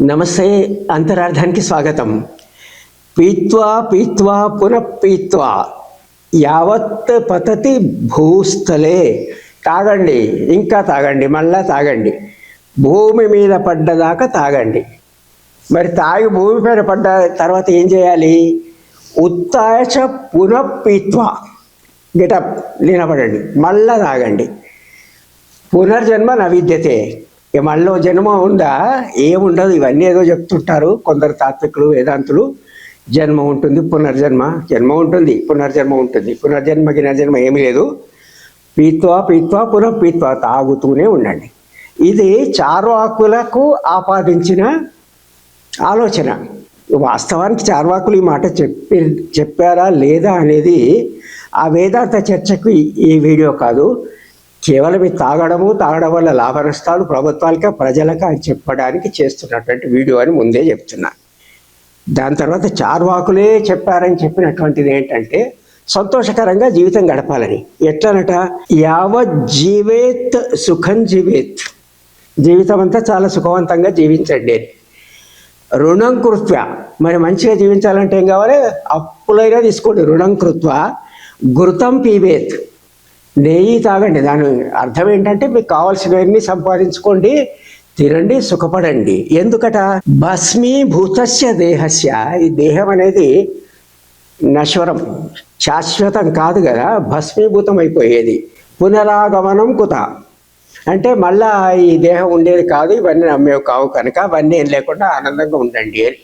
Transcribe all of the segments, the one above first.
నమస్తే అంతరార్థానికి స్వాగతం. పీత్వా పీత్వా పునఃపీత్వా యావత్ పతతి భూస్థలే. తాగండి ఇంకా తాగండి మళ్ళా తాగండి. భూమి మీద పడ్డదాకా తాగండి. మరి తాగి భూమి పైన పడ్డ తర్వాత ఏం చేయాలి? ఉత్తాయచ పునః పీత్వా. గెటప్ నిలబడండి మళ్ళా తాగండి. పునర్జన్మ నవిద్యతే. ఇక మళ్ళీ జన్మ ఉందా? ఏముండదు. ఇవన్నీ ఏదో చెప్తుంటారు కొందరు తాత్వికులు వేదాంతులు. జన్మ ఉంటుంది పునర్జన్మ. జన్మ ఉంటుంది పునర్జన్మ ఉంటుంది. పునర్జన్మ గినర్జన్మ ఏమీ లేదు. పీత్వా పీత్వా పునః పీత్వా. తాగుతూనే ఉండండి. ఇది చార్వాకులకు ఆపాదించిన ఆలోచన. వాస్తవానికి చార్వాకులు ఈ మాట చెప్పి చెప్పారా లేదా అనేది ఆ వేదాంత చర్చకు ఈ వీడియో కాదు. కేవలం ఈ తాగడము తాగడం వల్ల లాభ నష్టాలు ప్రభుత్వాలకే ప్రజలకు అని చెప్పడానికి చేస్తున్నటువంటి వీడియో అని ముందే చెప్తున్నా. దాని తర్వాత చార్వాకులే చెప్పారని చెప్పినటువంటిది ఏంటంటే సంతోషకరంగా జీవితం గడపాలని. ఎట్లనట? యావత్ జీవేత్ సుఖం జీవేత్. జీవితం అంతా చాలా సుఖవంతంగా జీవించండి అని. రుణం కృత్వ. మరి మంచిగా జీవించాలంటే ఏం కావాలి? అప్పులైనా తీసుకోండి. రుణం కృత్వ. గురుతం పీవేత్. నెయ్యి తాగండి. దాని అర్థం ఏంటంటే మీకు కావాల్సినవన్నీ సంపాదించుకోండి తినండి సుఖపడండి. ఎందుకట? భస్మీభూతస్య దేహస్య. ఈ దేహం అనేది నశ్వరం. శాశ్వతం కాదు కదా భస్మీభూతం అయిపోయేది పునరాగమనం కుత. అంటే మళ్ళా ఈ దేహం ఉండేది కాదు ఇవన్నీ నమ్మేవి కావు కనుక అవన్నీ ఏం లేకుండా ఆనందంగా ఉండండి.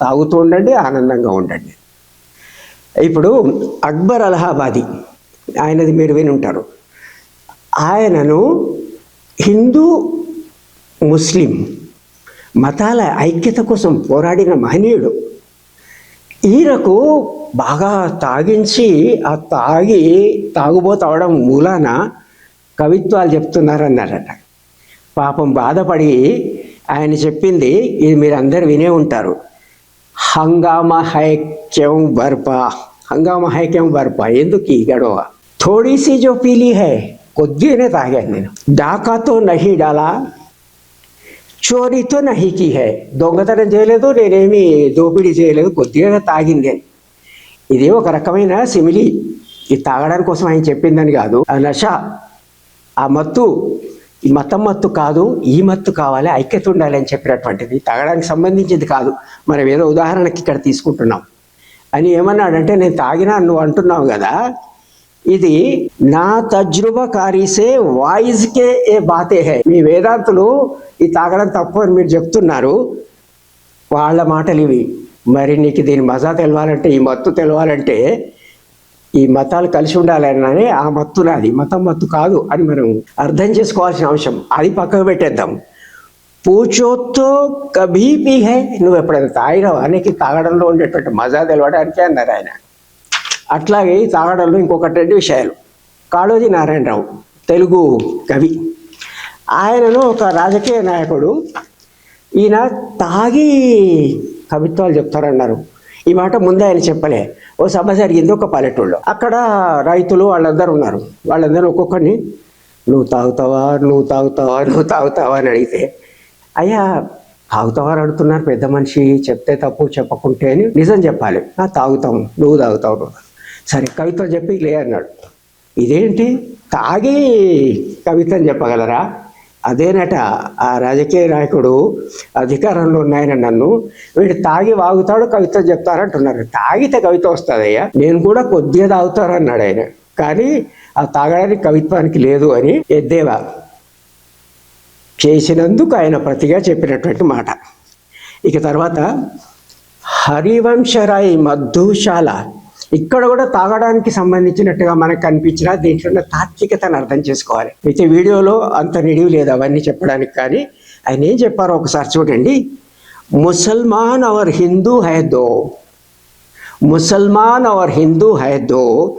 తాగుతూ ఉండండి ఆనందంగా ఉండండి. ఇప్పుడు అక్బర్ అలహాబాదీ. ఆయనది మీరు వినుంటారు ఆయనను హిందూ ముస్లిం మతాల ఐక్యత కోసం పోరాడిన మహనీయుడు ఈయనకు బాగా తాగించి ఆ తాగి తాగుబోతవడం మూలాన కవిత్వాలు చెప్తున్నారన్నారట. పాపం బాధపడి ఆయన చెప్పింది ఇది మీరు అందరు వినే ఉంటారు. హంగామా హైక్యం బర్పా హంగామా హైక్యం బర్పా ఎందుకు ఈ గడవ? థోడీసీ జో పీలీ హై కొద్దిగానే తాగాను నేను డాకాతో నహి డాలా చోరీతో నహికి హై దొంగతనం చేయలేదు నేనేమి దోపిడీ చేయలేదు కొద్దిగా తాగింది అని ఇది ఒక రకమైన సిమిలి ఇది తాగడానికి కోసం ఆయన చెప్పిందని కాదు ఆ నష ఆ మత్తు ఈ మతం మత్తు కాదు ఈ మత్తు కావాలి ఐక్యత ఉండాలి అని చెప్పినటువంటిది తాగడానికి సంబంధించింది కాదు మనం ఏదో ఉదాహరణకి ఇక్కడ తీసుకుంటున్నాం అని ఏమన్నాడంటే నేను తాగినా నువ్వు అంటున్నావు కదా ఇది నా తజ్రుబకారీసే వాయిస్కే ఏ బాతే హై. మీ వేదాంతులు ఈ తాగడం తప్పు అని మీరు చెప్తున్నారు. వాళ్ళ మాటలు ఇవి. మరి నీకు దీని మజా తెలవాలంటే ఈ మత్తు తెలవాలంటే ఈ మతాలు కలిసి ఉండాలని ఆ మత్తు నాది. మతం మత్తు కాదు అని మనం అర్థం చేసుకోవాల్సిన అంశం అది పక్కకు పెట్టేద్దాం. పూచోతో కభీ పీ హై. నువ్వు ఎప్పుడైనా తాగినావు? అనేకి తాగడంలో ఉండేటువంటి మజా తెలవడానికే అన్నారు ఆయన. అట్లాగే ఈ తాగడంలో ఇంకొకటి రెండు విషయాలు. కాళోజీ నారాయణరావు తెలుగు కవి. ఆయనను ఒక రాజకీయ నాయకుడు ఈయన తాగి కవిత్వాలు చెప్తారన్నారు. ఈ మాట ముందే ఆయన చెప్పలే. ఓ సభ జరిగింది ఒక పల్లెటూళ్ళు అక్కడ రైతులు వాళ్ళందరూ ఉన్నారు. వాళ్ళందరూ ఒక్కొక్కరిని నువ్వు తాగుతావా? నువ్వు తాగుతావా? నువ్వు తాగుతావా? అని అడిగితే అయ్యా తాగుతావా? అని అడుగుతున్నారు. పెద్ద మనిషి చెప్తే తప్పు చెప్పకుంటే అని నిజం చెప్పాలి. "ఆ, తాగుతాం. నువ్వు తాగుతావు నువ్వు." సరే కవిత్వం చెప్పి లే అన్నాడు. ఇదేంటి? తాగి కవిత్వం చెప్పగలరా? అదేనట ఆ రాజకీయ నాయకుడు అధికారంలో ఉన్నాయని నన్ను. వీడు తాగి వాగుతాడు కవిత్వం చెప్తారంటున్నారు తాగితే కవిత వస్తుందయ్యా. నేను కూడా కొద్దిగా తాగుతారన్నాడు ఆయన. కానీ ఆ తాగడానికి కవిత్వానికి లేదు అని ఎద్దేవా చేసినందుకు ఆయన ప్రతిగా చెప్పినటువంటి మాట. ఇక తర్వాత హరివంశరాయ్ మధుశాల ఇక్కడ కూడా తాగడానికి సంబంధించినట్టుగా మనకు కనిపించిన దీంట్లో ఉన్న తాత్వికతను అర్థం చేసుకోవాలి. అయితే వీడియోలో అంత నిడివి లేదు అవన్నీ చెప్పడానికి కానీ ఆయన ఏం చెప్పారో ఒకసారి చూడండి. ముసల్మాన్ అవర్ హిందూ హై దో. ముసల్మాన్ అవర్ హిందూ హై దో.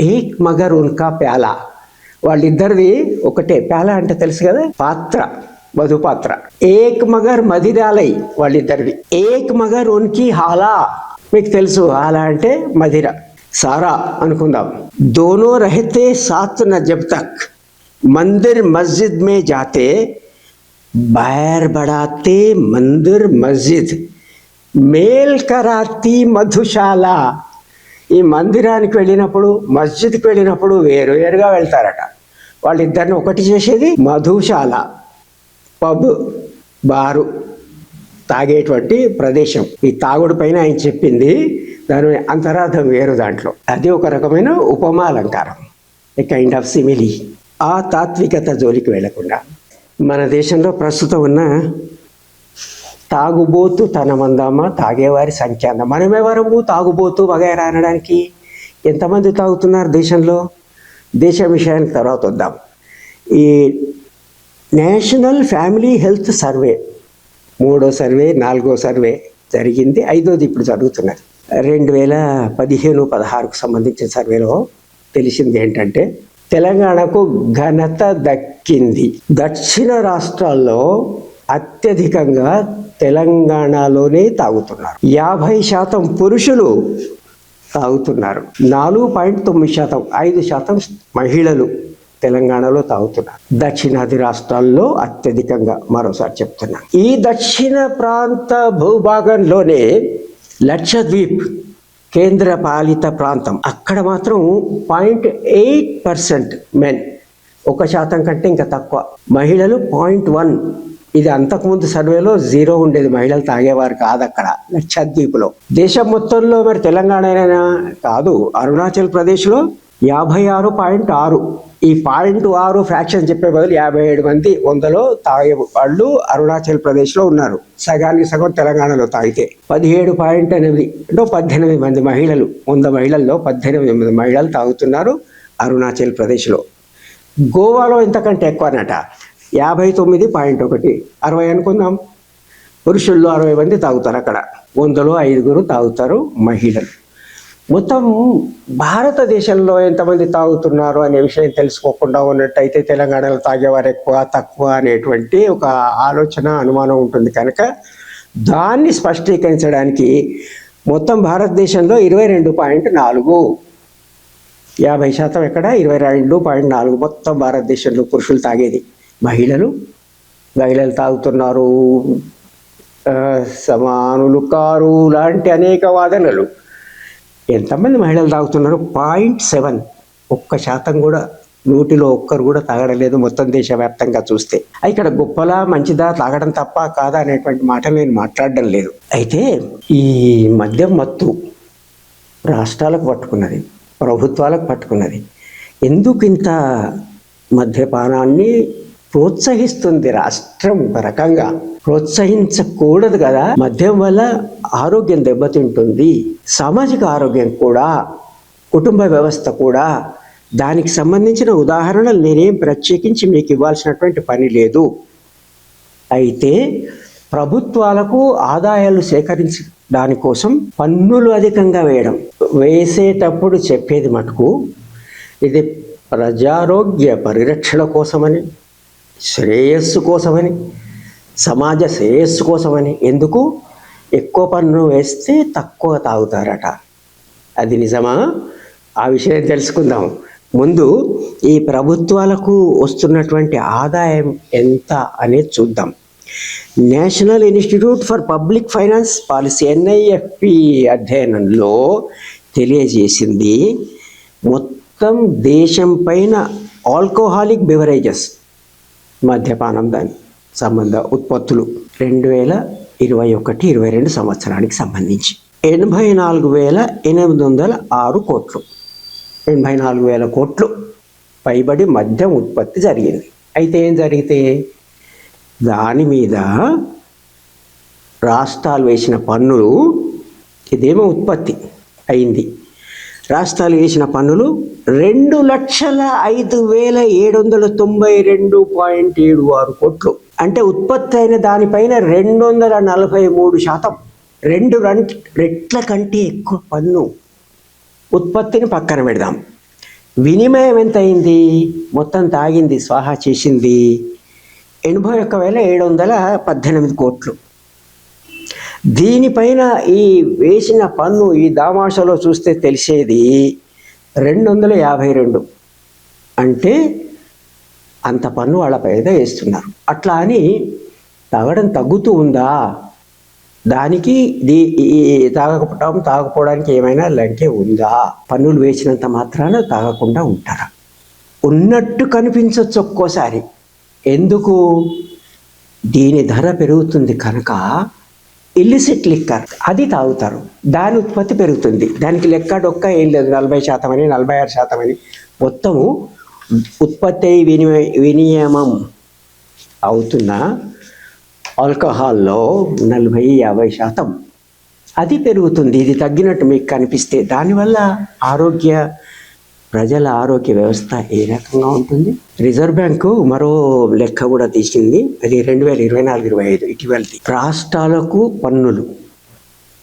ఏక్ మగర్ ఉన్కా ప్యాలా. వాళ్ళిద్దరిది ఒకటే. ప్యాలా అంటే తెలుసు కదా? పాత్ర మధు పాత్ర. ఏక్ మగర్ మదిరాలై వాళ్ళిద్దరిది. ఏక్ మగర్ ఉన్కి హాలా. మీకు తెలుసు అలా అంటే మదిర సారా అనుకుందాం. దోనో రహతే సాత్ న జబ్ తక్ మందిర్ మస్జిద్ మే జాతే బైర్ బడాతే మందిర్ మస్జిద్. మేల్ కరాతి మధుశాల. ఈ మందిరానికి వెళ్ళినప్పుడు మస్జిద్కి వెళ్ళినప్పుడు వేరు వేరుగా వెళ్తారట. వాళ్ళిద్దరిని ఒకటి చేసేది మధుశాల. పబ్ బారు. తాగేటువంటి ప్రదేశం. ఈ తాగుడు పైన ఆయన చెప్పింది దాని అంతరార్థం వేరు దాంట్లో. అది ఒక రకమైన ఉపమాలంకారం. ఏ కైండ్ ఆఫ్ సిమిలి ఆ తాత్వికత జోలికి వెళ్ళకుండా. మన దేశంలో ప్రస్తుతం ఉన్న తాగుబోతు తన మందమ్మ తాగేవారి సంఖ్య అంద మనమెవరము తాగుబోతు వగైరా అనడానికి ఎంతమంది తాగుతున్నారు దేశంలో? దేశ విషయానికి తర్వాత వద్దాం. ఈ నేషనల్ ఫ్యామిలీ హెల్త్ సర్వే మూడో సర్వే నాలుగో సర్వే జరిగింది. ఐదోది ఇప్పుడు జరుగుతున్నది. రెండు వేల పదిహేను పదహారుకు సంబంధించిన సర్వేలో తెలిసింది ఏంటంటే తెలంగాణకు ఘనత దక్కింది. దక్షిణ రాష్ట్రాల్లో అత్యధికంగా తెలంగాణలోనే తాగుతున్నారు. యాభై శాతం పురుషులు తాగుతున్నారు. నాలుగు పాయింట్ తొమ్మిది శాతం ఐదు శాతం మహిళలు తెలంగాణలో తాగుతున్నారు. దక్షిణాది రాష్ట్రాల్లో అత్యధికంగా మరోసారి చెప్తున్నాను. ఈ దక్షిణ ప్రాంత భూభాగంలోనే లక్షద్వీప్ కేంద్ర పాలిత ప్రాంతం. అక్కడ మాత్రం పాయింట్ ఎయిట్ పర్సెంట్ మెన్. ఒక శాతం కంటే ఇంకా తక్కువ. మహిళలు పాయింట్ వన్. ఇది అంతకుముందు సర్వేలో జీరో ఉండేది. మహిళలు తాగేవారు కాదు అక్కడ లక్షద్వీప్లో. దేశం మొత్తంలో మరి తెలంగాణ కాదు అరుణాచల్ ప్రదేశ్లో యాభై ఆరు పాయింట్ ఆరు. ఈ పాయింట్ ఆరు ఫ్రాక్షన్ చెప్పే బదులు యాభై ఏడు మంది వందలో తాగే వాళ్ళు అరుణాచల్ ప్రదేశ్లో ఉన్నారు. సగానికి సగం తెలంగాణలో తాగితే. పదిహేడు పాయింట్ ఎనిమిది అంటే పద్దెనిమిది మంది మహిళలు వంద మహిళల్లో పద్దెనిమిది మంది మహిళలు తాగుతున్నారు అరుణాచల్ ప్రదేశ్లో. గోవాలో ఇంతకంటే ఎక్కువనట. యాభై తొమ్మిది పాయింట్ ఒకటి అరవై అనుకుందాం. పురుషుల్లో అరవై మంది తాగుతారు అక్కడ. వందలో ఐదుగురు తాగుతారు మహిళలు. మొత్తం భారతదేశంలో ఎంతమంది తాగుతున్నారు అనే విషయం తెలుసుకోకుండా ఉన్నట్టయితే తెలంగాణలో తాగేవారు ఎక్కువ తక్కువ అనేటువంటి ఒక ఆలోచన అనుమానం ఉంటుంది. కనుక దాన్ని స్పష్టీకరించడానికి మొత్తం భారతదేశంలో ఇరవై రెండు పాయింట్ నాలుగు యాభై శాతం ఎక్కడ? ఇరవై రెండు పాయింట్ నాలుగు మొత్తం భారతదేశంలో పురుషులు తాగేది. మహిళలు మహిళలు తాగుతున్నారు. సమానులు కారు లాంటి అనేక వాదనలు. ఎంతమంది మహిళలు తాగుతున్నారు? Point seven. ఒక్క శాతం కూడా నూటిలో ఒక్కరు కూడా తాగడలేదు మొత్తం దేశవ్యాప్తంగా చూస్తే. ఇక్కడ గొప్పలా మంచిదా తాగడం తప్ప కాదా అనేటువంటి మాట నేను మాట్లాడడం లేదు. అయితే ఈ మద్యం మత్తు రాష్ట్రాలకు పట్టుకున్నది ప్రభుత్వాలకు పట్టుకున్నది. ఎందుకు ఇంత మద్యపానాన్ని ప్రోత్సహిస్తుంది రాష్ట్రం ఒక రకంగా. ప్రోత్సహించకూడదు కదా. మద్యం వల్ల ఆరోగ్యం దెబ్బతింటుంది. సామాజిక ఆరోగ్యం కూడా కుటుంబ వ్యవస్థ కూడా. దానికి సంబంధించిన ఉదాహరణలు నేనేం ప్రత్యేకించి మీకు ఇవ్వాల్సినటువంటి పని లేదు. అయితే ప్రభుత్వాలకు ఆదాయాలు సేకరించ దానికోసం పన్నులు అధికంగా వేయడం. వేసేటప్పుడు చెప్పేది మటుకు ఇది ప్రజారోగ్య పరిరక్షణ కోసమని శ్రేయస్సు కోసమని సమాజ శ్రేయస్సు కోసమని ఎందుకు? ఎక్కువ పన్ను వేస్తే తక్కువ తాగుతారట. అది నిజమా? ఆ విషయం తెలుసుకుందాం. ముందు ఈ ప్రభుత్వాలకు వస్తున్నటువంటి ఆదాయం ఎంత అనేది చూద్దాం. National institute for public finance policy NIFP అధ్యయనంలో తెలియజేసింది మొత్తం దేశం పైన ఆల్కహాలిక్ బెవరేజెస్ మద్యపానం దాని సంబంధ ఉత్పత్తులు రెండు వేల ఇరవై ఒకటి ఇరవై రెండు సంవత్సరానికి సంబంధించి. ఎనభై నాలుగు వేల ఎనిమిది వందల ఆరు కోట్లు. ఎనభై నాలుగు వేల కోట్లు పైబడి మద్యం ఉత్పత్తి జరిగింది. అయితే ఏం జరిగితే? దాని మీద రాష్ట్రాలు వేసిన పన్నులు ఇదేమో ఉత్పత్తి అయింది. రాష్ట్రాలు వేసిన పన్నులు రెండు లక్షల ఐదు వేల ఏడు వందల తొంభై రెండు పాయింట్ ఏడు ఆరు కోట్లు. అంటే ఉత్పత్తి అయిన దానిపైన రెండు వందల నలభై మూడు శాతం. రెండు రెట్ల కంటే ఎక్కువ పన్ను. ఉత్పత్తిని పక్కన పెడదాం. వినిమయం ఎంత అయింది మొత్తం తాగింది స్వాహా చేసింది ఎనభై ఒక్క వేల ఏడు వందల పద్దెనిమిది కోట్లు. దీనిపైన ఈ వేసిన పన్ను ఈ దామాషలో చూస్తే తెలిసేది రెండు వందల యాభై రెండు. అంటే అంత పన్ను వాళ్ళ పైన వేస్తున్నారు. అట్లా అని తాగడం తగ్గుతూ ఉందా? దానికి దీ తాగకపోవడం తాగకపోవడానికి ఏమైనా లంకే ఉందా? పన్నులు వేసినంత మాత్రాన తాగకుండా ఉంటారా? ఉన్నట్టు కనిపించవచ్చు ఒక్కోసారి. ఎందుకు? దీని ధర పెరుగుతుంది కనుక ఇల్లిసిట్ లిక్కర్. అది తాగుతారు. దాని ఉత్పత్తి పెరుగుతుంది. దానికి లెక్క డొక్క ఏం లేదు. నలభై శాతం అని నలభై ఆరు శాతం అని. మొత్తము ఉత్పత్తి అయి వినియమం అవుతున్న ఆల్కహాల్లో నలభై యాభై శాతం. అది పెరుగుతుంది. ఇది తగ్గినట్టు మీకు కనిపిస్తే దానివల్ల ఆరోగ్య ప్రజల ఆరోగ్య వ్యవస్థ ఏ రకంగా ఉంటుంది? రిజర్వ్ బ్యాంకు మరో లెక్క కూడా తీసింది. అది రెండు వేల ఇరవై నాలుగు ఇరవై ఐదు ఇటీవలది రాష్ట్రాలకు పన్నులు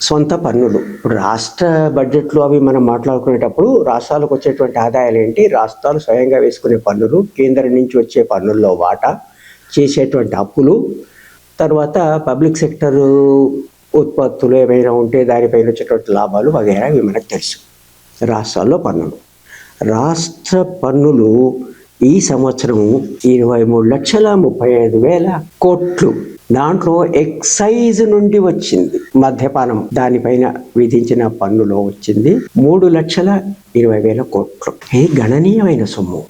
సొంత పన్నులు. ఇప్పుడు రాష్ట్ర బడ్జెట్లు అవి మనం మాట్లాడుకునేటప్పుడు రాష్ట్రాలకు వచ్చేటువంటి ఆదాయాలు ఏంటి? రాష్ట్రాలు స్వయంగా వేసుకునే పన్నులు కేంద్రం నుంచి వచ్చే పన్నుల్లో వాటా చేసేటువంటి అప్పులు. తర్వాత పబ్లిక్ సెక్టర్ ఉత్పత్తులు ఏమైనా ఉంటే దానిపైన వచ్చేటువంటి లాభాలు వగేరా ఇవి మనకు తెలుసు. రాష్ట్రాల్లో పన్నులు. రాష్ట్ర పన్నులు ఈ సంవత్సరం ఇరవై మూడు లక్షల ముప్పై ఐదు వేల కోట్లు. దాంట్లో ఎక్సైజ్ నుండి వచ్చింది మద్యపానం. దానిపైన విధించిన పన్నులో వచ్చింది మూడు లక్షల ఇరవై వేల కోట్లు. ఇది గణనీయమైన సొమ్ము.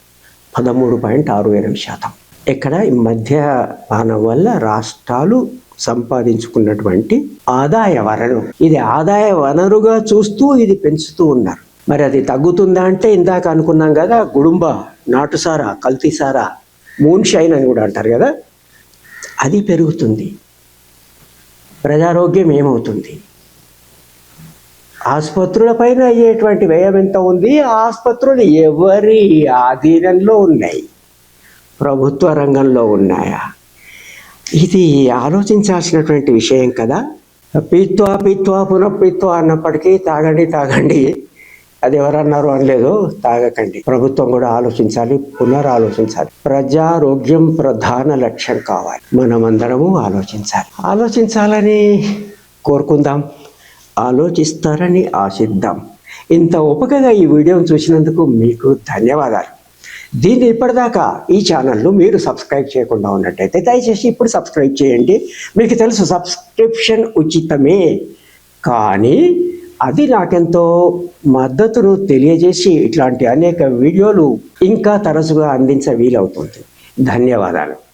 పదమూడు పాయింట్ ఆరు ఎనిమిది శాతం. ఇక్కడ ఈ మద్యపానం వల్ల రాష్ట్రాలు సంపాదించుకున్నటువంటి ఆదాయ వనరు. ఇది ఆదాయ వనరుగా చూస్తూ ఇది పెంచుతూ ఉన్నారు. మరి అది తగ్గుతుందా అంటే ఇందాక అనుకున్నాం కదా గుడుంబ నాటుసారా కల్తీసారా మూన్ షైన్ అని కూడా అంటారు కదా అది పెరుగుతుంది. ప్రజారోగ్యం ఏమవుతుంది? ఆసుపత్రులపైన అయ్యేటువంటి వ్యయం ఎంత ఉంది? ఆసుపత్రులు ఎవరి ఆధీనంలో ఉన్నాయి? ప్రభుత్వ రంగంలో ఉన్నాయా? ఇది ఆలోచించాల్సినటువంటి విషయం కదా. పీత్వా పీత్వా పునఃపీత్వా అన్నప్పటికీ తాగండి తాగండి. అది ఎవరన్నారు అనలేదు తాగకండి. ప్రభుత్వం కూడా ఆలోచించాలి పునరాలోచించాలి. ప్రజారోగ్యం ప్రధాన లక్ష్యం కావాలి. మనమందరము ఆలోచించాలి. ఆలోచించాలని కోరుకుందాం ఆలోచిస్తారని ఆశిద్దాం. ఇంత ఓపికగా ఈ వీడియోను చూసినందుకు మీకు ధన్యవాదాలు. దీన్ని ఇప్పటిదాకా ఈ ఛానల్ను మీరు సబ్స్క్రైబ్ చేయకుండా ఉన్నట్టయితే దయచేసి ఇప్పుడు సబ్స్క్రైబ్ చేయండి. మీకు తెలుసు సబ్స్క్రిప్షన్ ఉచితమే. కానీ అది నాకెంతో మద్దతును తెలియజేసి ఇట్లాంటి అనేక వీడియోలు ఇంకా తరచుగా అందించ వీలవుతుంది. ధన్యవాదాలు.